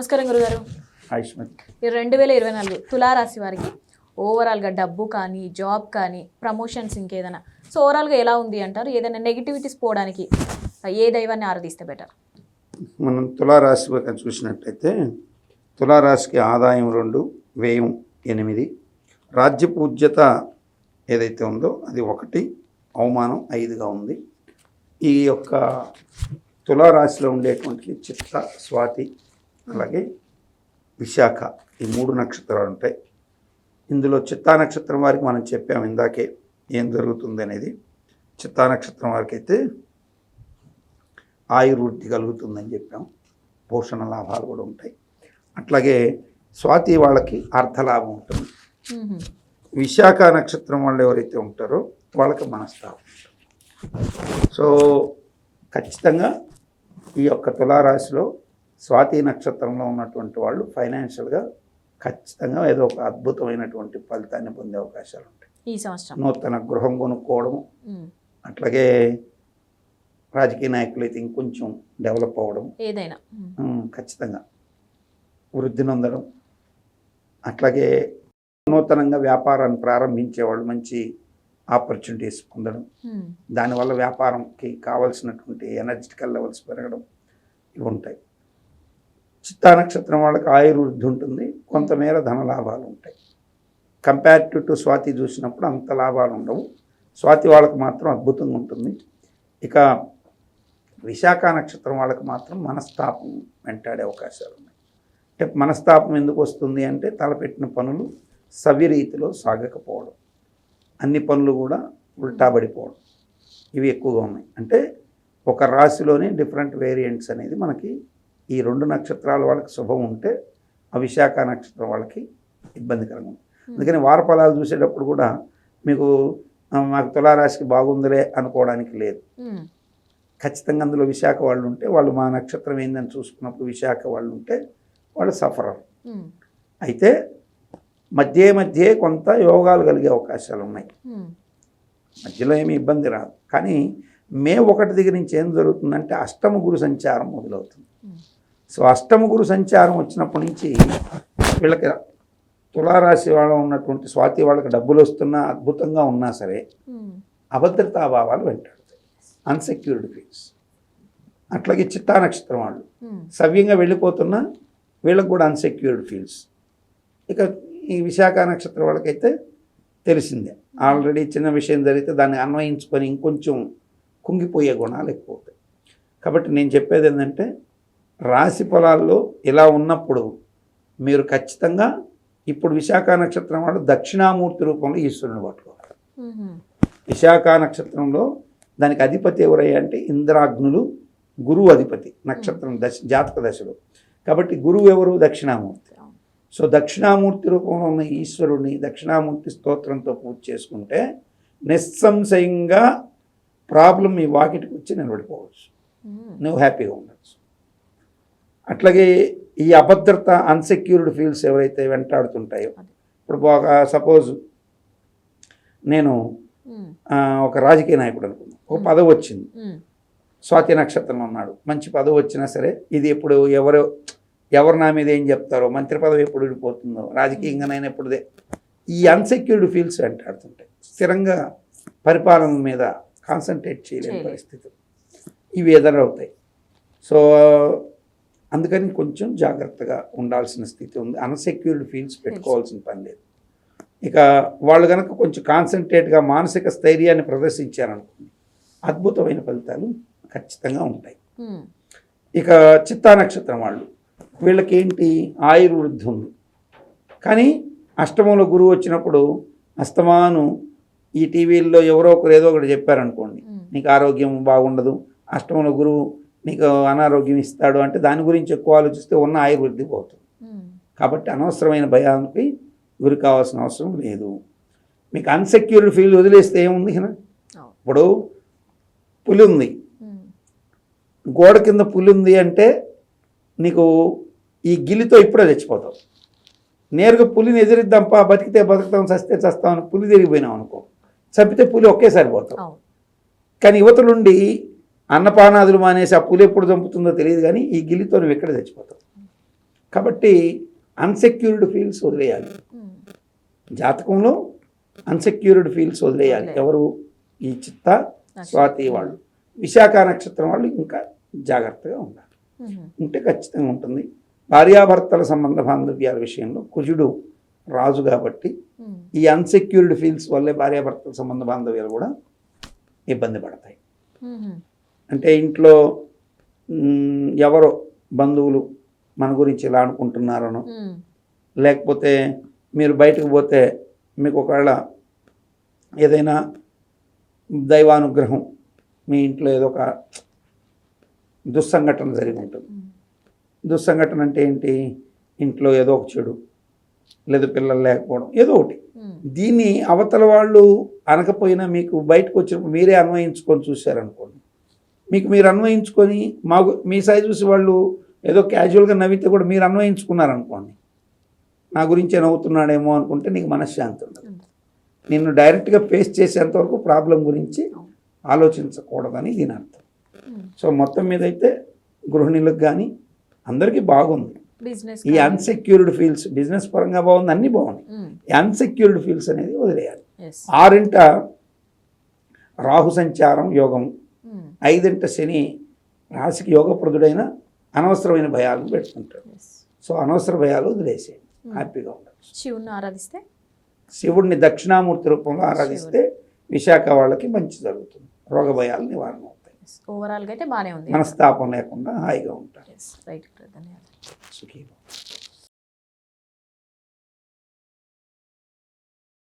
నమస్కారం గురుగారు. రెండు వేల ఇరవై నాలుగు తులారాశి వారికి ఓవరాల్గా డబ్బు కానీ జాబ్ కానీ ప్రమోషన్స్ ఇంకేదైనా. సో ఓవరాల్గా ఎలా ఉంది అంటారు? ఏదైనా నెగిటివిటీస్ పోవడానికి ఏ దైవాన్ని ఆరాధిస్తే బెటర్ మనం తులారాశి చూసినట్లయితే తులారాశికి ఆదాయం రెండు వ్యయం ఎనిమిది. రాజ్య పూజ్యత ఏదైతే ఉందో అది ఒకటి అవమానం ఐదుగా ఉంది. ఈ యొక్క తులారాశిలో ఉండేటువంటి చిత్త స్వాతి అలాగే విశాఖ ఈ మూడు నక్షత్రాలు ఉంటాయి. ఇందులో చిత్తా నక్షత్రం వారికి మనం చెప్పాము ఇందాకే ఏం జరుగుతుంది అనేది. చిత్తా నక్షత్రం వారికి అయితే ఆయుర్వృద్ధి కలుగుతుందని చెప్పాం. పోషణ లాభాలు కూడా ఉంటాయి. అట్లాగే స్వాతి వాళ్ళకి అర్థలాభం ఉంటుంది. విశాఖ నక్షత్రం వాళ్ళు ఎవరైతే ఉంటారో వాళ్ళకి మనస్తాపం ఉంటుంది. సో ఖచ్చితంగా ఈ యొక్క తులారాశిలో స్వాతి నక్షత్రంలో ఉన్నటువంటి వాళ్ళు ఫైనాన్షియల్గా ఖచ్చితంగా ఏదో ఒక అద్భుతమైనటువంటి ఫలితాన్ని పొందే అవకాశాలు ఉంటాయి. ఈ సంవత్సరం. నూతన గృహం కొనుక్కోవడము. అట్లాగే రాజకీయ నాయకులు అయితే ఇంకొంచెం డెవలప్ అవ్వడం ఏదైనా. ఖచ్చితంగా. వృద్ధి నొందడం అట్లాగే నూతనంగా వ్యాపారాన్ని ప్రారంభించే వాళ్ళు మంచి ఆపర్చునిటీస్ పొందడం. దానివల్ల వ్యాపారంకి కావాల్సినటువంటి ఎనర్జిటికల్ లెవెల్స్ పెరగడం ఇవి ఉంటాయి. చిత్తా నక్షత్రం వాళ్ళకి ఆయుర్వృద్ధి ఉంటుంది కొంతమేర ధన లాభాలు ఉంటాయి. కంపేరిటివ్ టు స్వాతి చూసినప్పుడు అంత లాభాలు ఉండవు. స్వాతి వాళ్ళకి మాత్రం అద్భుతంగా ఉంటుంది. ఇక విశాఖ నక్షత్రం వాళ్ళకి మాత్రం మనస్తాపం వెంటాడే అవకాశాలు ఉన్నాయి. అంటే మనస్తాపం ఎందుకు వస్తుంది అంటే తలపెట్టిన పనులు సవ్యరీతిలో సాగకపోవడం. అన్ని పనులు కూడా ఉల్టాబడిపోవడం. ఇవి ఎక్కువగా ఉన్నాయి. అంటే ఒక రాశిలోనే డిఫరెంట్ వేరియంట్స్ అనేది మనకి ఈ రెండు నక్షత్రాల వాళ్ళకి శుభం ఉంటే ఆ విశాఖ నక్షత్రం వాళ్ళకి ఇబ్బందికరంగా ఉంది అందుకని వారఫలాలు చూసేటప్పుడు కూడా మీకు మాకు తులారాశికి బాగుందిలే అనుకోవడానికి లేదు. ఖచ్చితంగా అందులో విశాఖ వాళ్ళు ఉంటే వాళ్ళు మా నక్షత్రం ఏందని చూసుకున్నప్పుడు విశాఖ వాళ్ళు ఉంటే వాళ్ళు సఫరర్ ఉమ్. అయితే మధ్య మధ్య కొంత యోగాలు కలిగే అవకాశాలు ఉన్నాయి. మధ్యలో ఏమీ ఇబ్బంది రాదు కానీ మే ఒకటి దగ్గర నుంచి ఏం జరుగుతుందంటే అష్టమ గురు సంచారం మొదలవుతుంది. సో అష్టమ గురు సంచారం వచ్చినప్పటి నుంచి వీళ్ళకి తులారాశి వాళ్ళ ఉన్నటువంటి స్వాతి వాళ్ళకి డబ్బులు వస్తున్నా అద్భుతంగా ఉన్నా సరే ఉమ్. అభద్రతాభావాలు వెంటాడుతాయి. అన్సెక్యూర్డ్ ఫీల్స్ అట్లాగే చిత్తా నక్షత్రం వాళ్ళు. ఉమ్. సవ్యంగా వెళ్ళిపోతున్నా వీళ్ళకి కూడా అన్సెక్యూర్డ్ ఫీల్స్ ఇక ఈ విశాఖ నక్షత్రం వాళ్ళకైతే తెలిసిందే. ఆల్రెడీ చిన్న విషయం జరిగితే దాన్ని అన్వయించుకొని ఇంకొంచెం కుంగిపోయే గుణాలు ఎక్కువ అవుతాయి. కాబట్టి నేను చెప్పేది ఏంటంటే రాశి పొలాల్లో ఇలా ఉన్నప్పుడు మీరు ఖచ్చితంగా ఇప్పుడు విశాఖ నక్షత్రం వాళ్ళు దక్షిణామూర్తి రూపంలో ఈశ్వరుని పట్టుకోవాలి. విశాఖ నక్షత్రంలో దానికి అధిపతి ఎవరయ్యా అంటే ఇంద్రాగ్నులు గురువు అధిపతి నక్షత్రం దశ జాతక దశలో కాబట్టి గురువు ఎవరు దక్షిణామూర్తి. సో దక్షిణామూర్తి రూపంలో ఉన్న ఈశ్వరుని దక్షిణామూర్తి స్తోత్రంతో పూజ చేసుకుంటే నిస్సంశయంగా ప్రాబ్లం మీ వాకిటికి వచ్చి నిలబడిపోవచ్చు. నువ్వు హ్యాపీగా ఉండొచ్చు అట్లాగే ఈ అభద్రత అన్సెక్యూర్డ్ ఫీల్స్ ఎవరైతే వెంటాడుతుంటాయో. ఇప్పుడు బాగా సపోజ్ నేను ఒక రాజకీయ నాయకుడు అనుకున్నాను ఒక పదవి వచ్చింది. స్వాతి నక్షత్రం ఉన్నాడు. మంచి పదవి వచ్చినా సరే ఇది ఇప్పుడు ఎవరు ఎవరు నా మీద ఏం చెప్తారో మంత్రి పదవి ఎప్పుడు విడిపోతుందో రాజకీయంగానైనా ఎప్పుడుదే ఈ అన్సెక్యూర్డ్ ఫీల్స్ వెంటాడుతుంటాయి. స్థిరంగా పరిపాలన మీద కాన్సన్ట్రేట్ చేయలేని చేయలేరు. పరిస్థితి ఇవి ఎదురవుతాయి. సో అందుకని కొంచెం జాగ్రత్తగా ఉండాల్సిన స్థితి ఉంది. అన్సెక్యూర్డ్ ఫీల్డ్స్ పెట్టుకోవాల్సిన పని లేదు. ఇక వాళ్ళు కనుక కొంచెం కాన్సన్ట్రేట్గా మానసిక స్థైర్యాన్ని ప్రదర్శించారనుకోండి అద్భుతమైన ఫలితాలు ఖచ్చితంగా ఉంటాయి. ఉమ్. ఇక చిత్తా నక్షత్రం వాళ్ళు వీళ్ళకి ఏంటి ఆయుర్వృద్ధి ఉంది. కానీ అష్టమంలో గురువు వచ్చినప్పుడు అస్తమాను ఈ టీవీల్లో ఎవరో ఒకరు ఏదో ఒకటి చెప్పారనుకోండి ఉమ్. నీకు ఆరోగ్యం బాగుండదు అష్టమంలో గురువు నీకు అనారోగ్యం ఇస్తాడు అంటే దాని గురించి ఎక్కువ ఆలోచిస్తే ఉన్న ఆయుర్వృద్ధి పోతుంది. ఉమ్. కాబట్టి అనవసరమైన భయానికి గురి కావాల్సిన అవసరం లేదు. మీకు అన్సెక్యూర్డ్ ఫీల్ వదిలేస్తే ఏముంది కదా. ఇప్పుడు పులి ఉంది. ఉమ్. గోడ కింద పులి ఉంది అంటే నీకు ఈ గిలితో ఇప్పుడే చచ్చిపోతావు. నేరుగా పులిని ఎదిరిద్దాంపా బతికితే బతుకుతాం చస్తే చస్తాం పులి తిరిగిపోయినాం అనుకో. చంపితే పులి ఒకేసారి పోతాం కానీ యువతలుండి అన్నపానాదులు మానేసి ఆ పులి ఎప్పుడు చంపుతుందో తెలియదు కానీ ఈ గిలితో నువ్వు ఎక్కడ చచ్చిపోతావు కాబట్టి అన్సెక్యూర్డ్ ఫీల్డ్స్ వదిలేయాలి. జాతకంలో అన్సెక్యూర్డ్ ఫీల్డ్స్ వదిలేయాలి. ఎవరు ఈ చిత్త స్వాతి వాళ్ళు విశాఖ నక్షత్రం వాళ్ళు ఇంకా జాగ్రత్తగా ఉండాలి. ఉంటే ఖచ్చితంగా ఉంటుంది భార్యాభర్తల సంబంధ బాంధవ్యాల విషయంలో కుజుడు రాజు కాబట్టి. ఈ అన్సెక్యూర్డ్ ఫీల్డ్స్ వల్లే భార్యాభర్తల సంబంధ బాంధవ్యాలు కూడా ఇబ్బంది పడతాయి. అంటే ఇంట్లో ఎవరో బంధువులు మన గురించి ఇలా అనుకుంటున్నారనో. లేకపోతే మీరు బయటకు పోతే మీకు ఒకవేళ ఏదైనా దైవానుగ్రహం మీ ఇంట్లో ఏదో ఒక దుస్సంఘటన జరిగి ఉంటుంది. దుస్సంఘటన అంటే ఏంటి ఇంట్లో ఏదో ఒక చెడు లేదా పిల్లలు లేకపోవడం ఏదో ఒకటి. దీన్ని అవతల వాళ్ళు అనకపోయినా మీకు బయటకు వచ్చినప్పుడు మీరే అన్వయించుకొని చూశారనుకోండి మీకు మీరు అన్వయించుకొని మాకు మీ సైజు చూసి వాళ్ళు ఏదో క్యాజువల్గా నవ్వితే కూడా మీరు అన్వయించుకున్నారనుకోండి. నా గురించే నవ్వుతున్నాడేమో అనుకుంటే నీకు మనశ్శాంతి ఉండదు. నిన్ను డైరెక్ట్గా ఫేస్ చేసేంత వరకు ప్రాబ్లం గురించి ఆలోచించకూడదని దీని అర్థం. సో మొత్తం మీద అయితే గృహిణులకు కానీ అందరికీ బాగుంది. ఈ అన్సెక్యూర్డ్ ఫీల్డ్స్ బిజినెస్ పరంగా బాగుంది అన్నీ బాగున్నాయి. ఈ అన్సెక్యూర్డ్ ఫీల్డ్స్ అనేది వదిలేయాలి. ఆరింట రాహు సంచారం యోగం. ఐదింట శని రాశికి యోగప్రదుడైన అనవసరమైన భయాలను పెట్టుకుంటాడు. సో అనవసర భయాలు వదిలేసేయండి హ్యాపీగా ఉండచ్చు శివుని ఆరాధిస్తే? శివుడిని దక్షిణామూర్తి రూపంలో ఆరాధిస్తే విశాఖ వాళ్ళకి మంచి జరుగుతుంది. రోగ భయాలు నివారణ అవుతాయి. ఓవరాల్గా అయితే బాగానే ఉంది. మనస్తాపం లేకుండా హాయిగా ఉంటారు. రైట్ ధన్యవాదాలు.